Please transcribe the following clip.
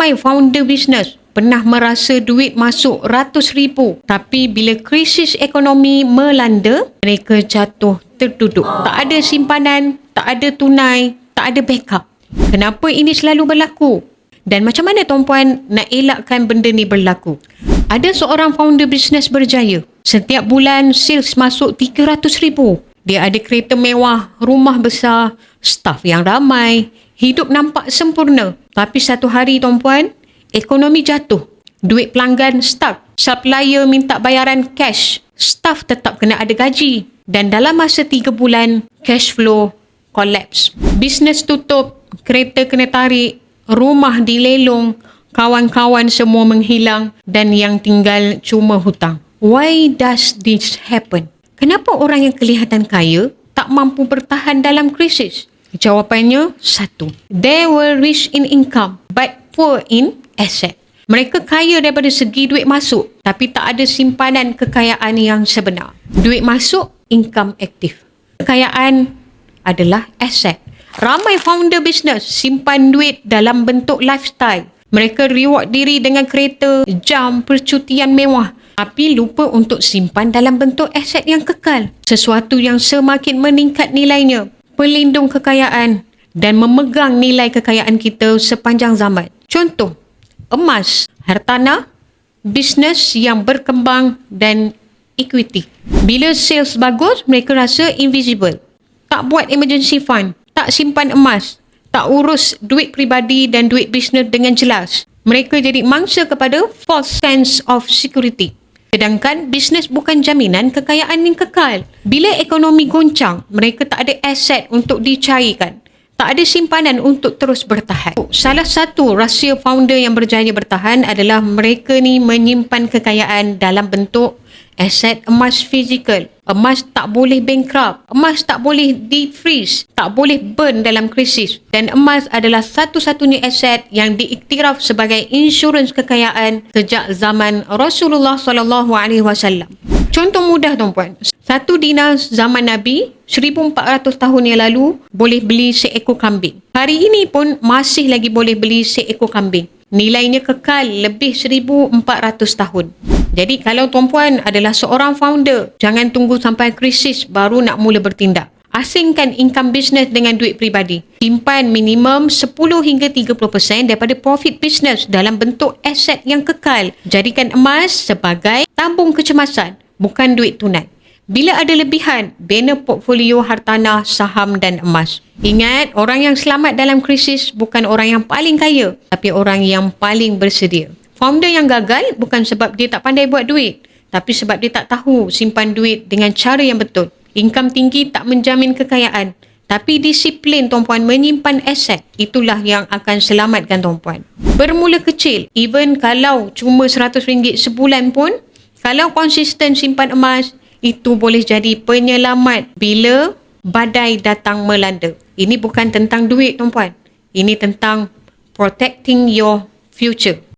Ramai founder bisnes pernah merasa duit masuk ratus ribu. Tapi bila krisis ekonomi melanda mereka jatuh terduduk tak ada simpanan tak ada tunai tak ada backup. Kenapa ini selalu berlaku? Dan macam mana tuan-puan nak elakkan benda ni berlaku? Ada seorang founder bisnes berjaya. Setiap bulan sales masuk 300 ribu. Dia ada kereta mewah rumah besar staff yang ramai hidup nampak sempurna tapi satu hari tuan-puan ekonomi jatuh, duit pelanggan stuck, supplier minta bayaran cash, staff tetap kena ada gaji dan dalam masa 3 bulan cash flow collapse. Bisnes tutup, kereta kena tarik, rumah dilelong, kawan-kawan semua menghilang dan yang tinggal cuma hutang. Why does this happen? Kenapa orang yang kelihatan kaya tak mampu bertahan dalam krisis? Jawapannya satu. They were rich in income but poor in asset. Mereka kaya daripada segi duit masuk tapi tak ada simpanan kekayaan yang sebenar. Duit masuk, income aktif. Kekayaan adalah aset. Ramai founder business simpan duit dalam bentuk lifestyle. Mereka reward diri dengan kereta, jam, percutian mewah tapi lupa untuk simpan dalam bentuk aset yang kekal. Sesuatu yang semakin meningkat nilainya, pelindung kekayaan dan memegang nilai kekayaan kita sepanjang zaman. Contoh, emas, hartanah, bisnes yang berkembang dan equity. Bila sales bagus, mereka rasa invisible. Tak buat emergency fund, tak simpan emas, tak urus duit peribadi dan duit bisnes dengan jelas. Mereka jadi mangsa kepada false sense of security. Sedangkan bisnes bukan jaminan kekayaan yang kekal. Bila ekonomi goncang, mereka tak ada aset untuk dicairkan tak ada simpanan untuk terus bertahan. Salah satu rahsia founder yang berjaya bertahan adalah mereka ni menyimpan kekayaan dalam bentuk aset emas fizikal. Emas tak boleh bankrupt. Emas tak boleh defreeze. Tak boleh burn dalam krisis. Dan emas adalah satu-satunya aset yang diiktiraf sebagai insurans kekayaan sejak zaman Rasulullah wasallam. Contoh mudah tuan-puan. Satu dinar zaman Nabi 1400 tahun yang lalu boleh beli seekor kambing. Hari ini pun masih lagi boleh beli seekor kambing. Nilainya kekal lebih 1400 tahun. Jadi kalau tuan-puan adalah seorang founder, jangan tunggu sampai krisis baru nak mula bertindak. Asingkan income business dengan duit peribadi. Simpan minimum 10 hingga 30% daripada profit business dalam bentuk aset yang kekal. Jadikan emas sebagai tabung kecemasan bukan duit tunai. Bila ada lebihan, bina portfolio hartanah, saham dan emas. Ingat, orang yang selamat dalam krisis bukan orang yang paling kaya, tapi orang yang paling bersedia. Founder yang gagal bukan sebab dia tak pandai buat duit, tapi sebab dia tak tahu simpan duit dengan cara yang betul. Income tinggi tak menjamin kekayaan, tapi disiplin tuan-puan menyimpan aset, itulah yang akan selamatkan tuan-puan. Bermula kecil, even kalau cuma RM100 sebulan pun, kalau konsisten simpan emas, itu boleh jadi penyelamat bila badai datang melanda. Ini bukan tentang duit tuan-puan. Ini tentang protecting your future.